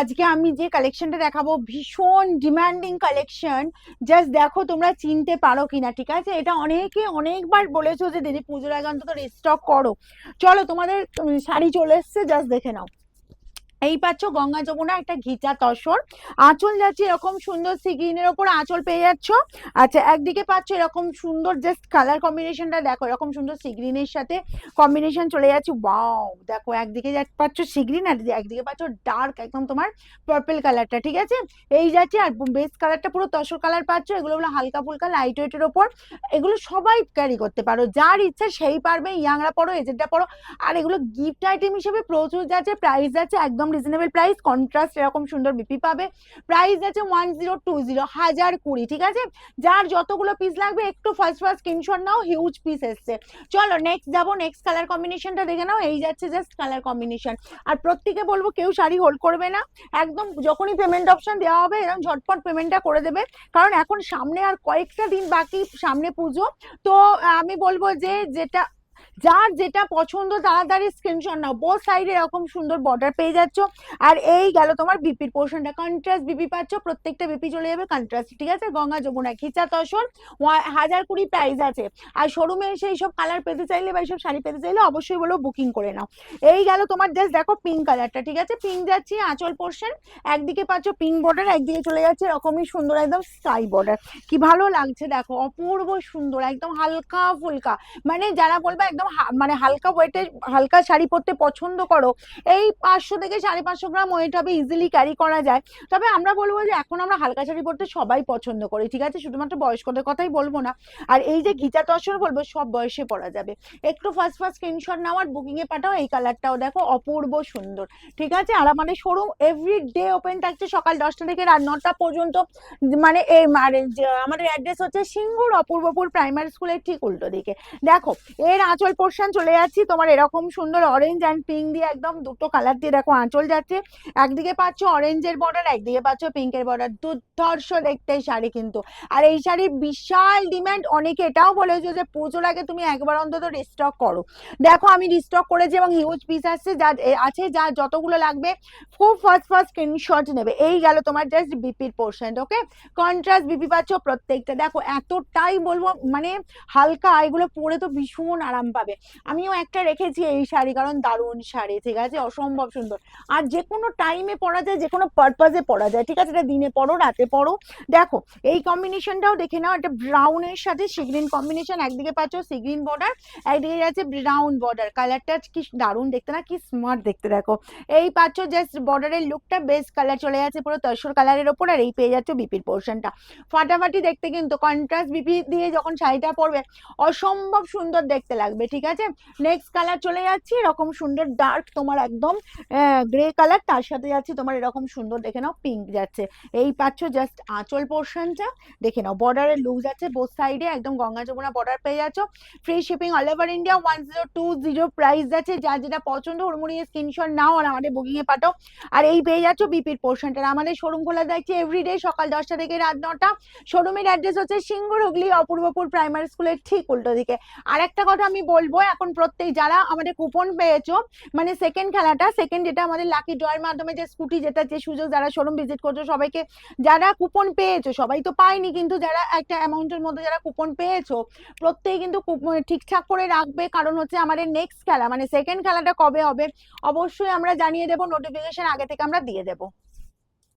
আজকে আমি যে কালেকশনটা দেখাবো, ভীষণ ডিমান্ডিং কালেকশন জাস্ট দেখো তোমরা চিনতে পারো কিনা, ঠিক আছে? এটা অনেকে অনেকবার বলেছ যে দিদি পুজোর আগে অন্তত রিস্টক করো। চলো তোমাদের শাড়ি চলে এসছে জাস্ট দেখে নাও। এই পাচ্ছ গঙ্গা যমুনা, একটা ঘিচা তসর। আঁচল যাচ্ছে এরকম সুন্দর সি গ্রিনের ওপর আঁচল পেয়ে যাচ্ছ। আচ্ছা একদিকে পাচ্ছ এরকম সুন্দর জাস্ট কালার কম্বিনেশনটা দেখো, এরকম সুন্দর সি গ্রিনের সাথে কম্বিনেশন চলে যাচ্ছে। ওয়াও দেখো, একদিকে পাচ্ছ সি গ্রিন আর একদিকে পাচ্ছ ডার্ক একদম তোমার পার্পল কালারটা ঠিক আছে? এই যাচ্ছে আর বেস কালারটা পুরো তসর কালার পাচ্ছ, এগুলো হলো হালকা ফুলকা লাইট ওয়েটের ওপর। এগুলো সবাই ক্যারি করতে পারো, যার ইচ্ছা সেই পারবে, ইয়াংরা পড়ো এজেন্টটা পড়ো আর এগুলো গিফট আইটেম হিসেবে প্রচুর যাচ্ছে প্রাইস যাচ্ছে একদম রিজনেবল প্রাইস কন্ট্রাস্ট এরকম সুন্দর বিপি পাবে। প্রাইস আছে ওয়ান জিরো টু জিরো হাজার কুড়ি, ঠিক আছে? যার যতগুলো পিস লাগবে, একটু ফার্স্ট ফার্স্ট স্ক্রিনশট নাও হিউজ পিস এসছে। চলো নেক্সট যাব নেক্সট কালার কম্বিনেশনটা দেখে নাও, এই যাচ্ছে জাস্ট কালার কম্বিনেশন আর প্রত্যেকে বলব, কেউ শাড়ি হোল্ড করবে না। একদম যখনই পেমেন্ট অপশন দেওয়া হবে এরকম ঝটপট পেমেন্টটা করে দেবে। কারণ এখন সামনে আর কয়েকটা দিন বাকি, সামনে পুজো। তো, আমি বলব যে, যেটা যার যেটা পছন্দ, তাড়াতাড়ি স্ক্রিনশট নাও। বোথ সাইডে এরকম সুন্দর বর্ডার পেয়ে যাচ্ছ। আর এই গেল তোমার বিপির পোর্শনটা কন্ট্রাস্ট বিপি পাচ্ছ, প্রত্যেকটা বিপি চলে যাবে কন্ট্রাস্ট ঠিক আছে? গঙ্গা, যমুনা খিচা তসর হাজার কুড়ি প্রাইস আছে। আর শোরুমে এসে এইসব কালার পেতে চাইলে বা এইসব শাড়ি পেতে চাইলে অবশ্যই বলো বুকিং করে নাও। এই গেল তোমার জাস্ট দেখো পিঙ্ক কালারটা ঠিক আছে? পিঙ্ক যাচ্ছি আঁচল পোর্শন একদিকে পাচ্ছ পিঙ্ক বর্ডার একদিকে চলে যাচ্ছে এরকমই সুন্দর একদম স্কাই বর্ডার কি ভালো লাগছে দেখো, অপূর্ব সুন্দর, একদম হালকা ফুলকা মানে যারা বলবে একদম মানে হালকা ওয়েটের হালকা শাড়ি পরতে পছন্দ করো, এই পাঁচশো থেকে সাড়ে পাঁচশো গ্রাম ওয়েট হবে ইজিলি ক্যারি করা যায়। তবে আমরা বলব যে এখন আমরা হালকা শাড়ি পরতে সবাই পছন্দ করি, ঠিক আছে? শুধুমাত্র বয়স্কদের কথাই বলব না। আর এই যে ঘিচা তসর বলব, সব বয়সে পরা যাবে। একটু ফার্স্ট ফার্স্ট স্ক্রিনশট নাও বুকিং এ পাঠাও, এই কালারটাও দেখো, অপূর্ব সুন্দর। ঠিক আছে? আর আমাদের শোরুম এভরি ডে ওপেন থাকছে সকাল দশটা থেকে রাত নটা পর্যন্ত। মানে এই মানে আমাদের অ্যাড্রেস হচ্ছে সিঙ্গুর অপূর্বপুর প্রাইমারি স্কুলের ঠিক উল্টো দিকে। দেখো, এর আঁচল পোর্শন চলে যাচ্ছি। তোমার এরকম সুন্দর অরেঞ্জ অ্যান্ড পিঙ্ক দিয়ে একদম দুটো কালার দিয়ে দেখো আঁচল যাচ্ছে। একদিকে পাচ্ছ অরেঞ্জের বর্ডার একদিকে পাচ্ছ পিঙ্কের বর্ডার দুর্ধর্ষ দেখতে শাড়ি কিন্তু। আর এই শাড়ির বিশাল ডিম্যান্ড অনেকে এটাও বলেছে যে পুজোর আগে তুমি একবার অন্তত রিস্টক করো। দেখো আমি রিস্টক করেছি এবং হিউজ পিস আসছে, যা আছে, যা যতগুলো লাগবে, খুব ফার্স্ট ফার্স্ট স্ক্রিনশট নেবে। এই গেল তোমার জাস্ট বিপির পোর্শন ওকে কন্ট্রাস্ট বিপি পাচ্ছ প্রত্যেকটা। দেখো এতটাই বলব মানে হালকা, এগুলো পরে তো ভীষণ আরাম পাবে আমিও একটা রেখেছি এই শাড়ি, কারণ দারুণ শাড়ি, ঠিক আছে? অসম্ভব সুন্দর। আর যে কোনো টাইমে পরা যায় যে কোনো পারপাজে পরা যায়, ঠিক আছে? এটা দিনে পরো, রাতে পরো। দেখো, এই কম্বিনেশনটাও দেখে নাও এটা ব্রাউনের সাথে সিগ্রিন কম্বিনেশন একদিকে পাচ্ছ সিগ্রিন বর্ডার একদিকে যাচ্ছে ব্রাউন বর্ডার কালারটা কি দারুণ দেখতে না, কি স্মার্ট দেখতে দেখো। এই পাচ্ছ জাস্ট বর্ডারের লুকটা বেস্ট কালার চলে যাচ্ছে পুরো তসর কালারের ওপর, আর এই পেয়ে যাচ্ছ বিপির পোর্শনটা ফাটাফাটি দেখতে কিন্তু কন্ট্রাস্ট বিপি দিয়ে যখন শাড়িটা পরবে, অসম্ভব সুন্দর দেখতে লাগবে ঠিক আছে? নেক্সট কালার চলে যাচ্ছে, এরকম সুন্দর ডার্ক তোমার একদম গ্রে কালার তার সাথে যাচ্ছে তোমার এরকম সুন্দর দেখে নাও পিঙ্ক যাচ্ছে। এই পাচ্ছ জাস্ট আঁচল পোর্শনটা দেখে নাও বর্ডারের লুক যাচ্ছে বোথ সাইডে একদম গঙ্গা যমুনা বর্ডার পেয়ে যাচ্ছ। Free shipping all over India one zero two zero price যাচ্ছে, যার যেটা পছন্দ, হুড়মুড়িয়ে স্ক্রিনশট নাও আর আমাদের বুকিং এ পাঠাও। আর এই পেয়ে যাচ্ছ বিপির পোর্শনটা আমাদের শোরুম খোলা থাকছে এভরিডে সকাল দশটা থেকে রাত নটা। শোরুমের অ্যাড্রেস হচ্ছে সিঙ্গুর হুগলি, অপূর্বপুর প্রাইমারি স্কুলের ঠিক উল্টো দিকে। আর একটা কথা আমি বলব, এখন প্রত্যেক যারা আমাদের কুপন পেয়েছ মানে সেকেন্ড খেলাটা সেকেন্ড যেটা আমাদের লাকি ড্রয়ের মাধ্যমে যে স্কুটি যেটা, যে সুযোগ যারা শোরুম ভিজিট করছ, সবাইকে যারা কুপন পেয়েছ, সবাই তো পায়নি, কিন্তু যারা একটা অ্যামাউন্টের মধ্যে যারা কুপন পেয়েছ প্রত্যেকে কিন্তু কুপ- ঠিকঠাক করে রাখবে, কারণ হচ্ছে আমাদের নেক্সট খেলা মানে সেকেন্ড খেলাটা কবে হবে, অবশ্যই আমরা জানিয়ে দেবো নোটিফিকেশন আগে থেকে আমরা দিয়ে দেবো।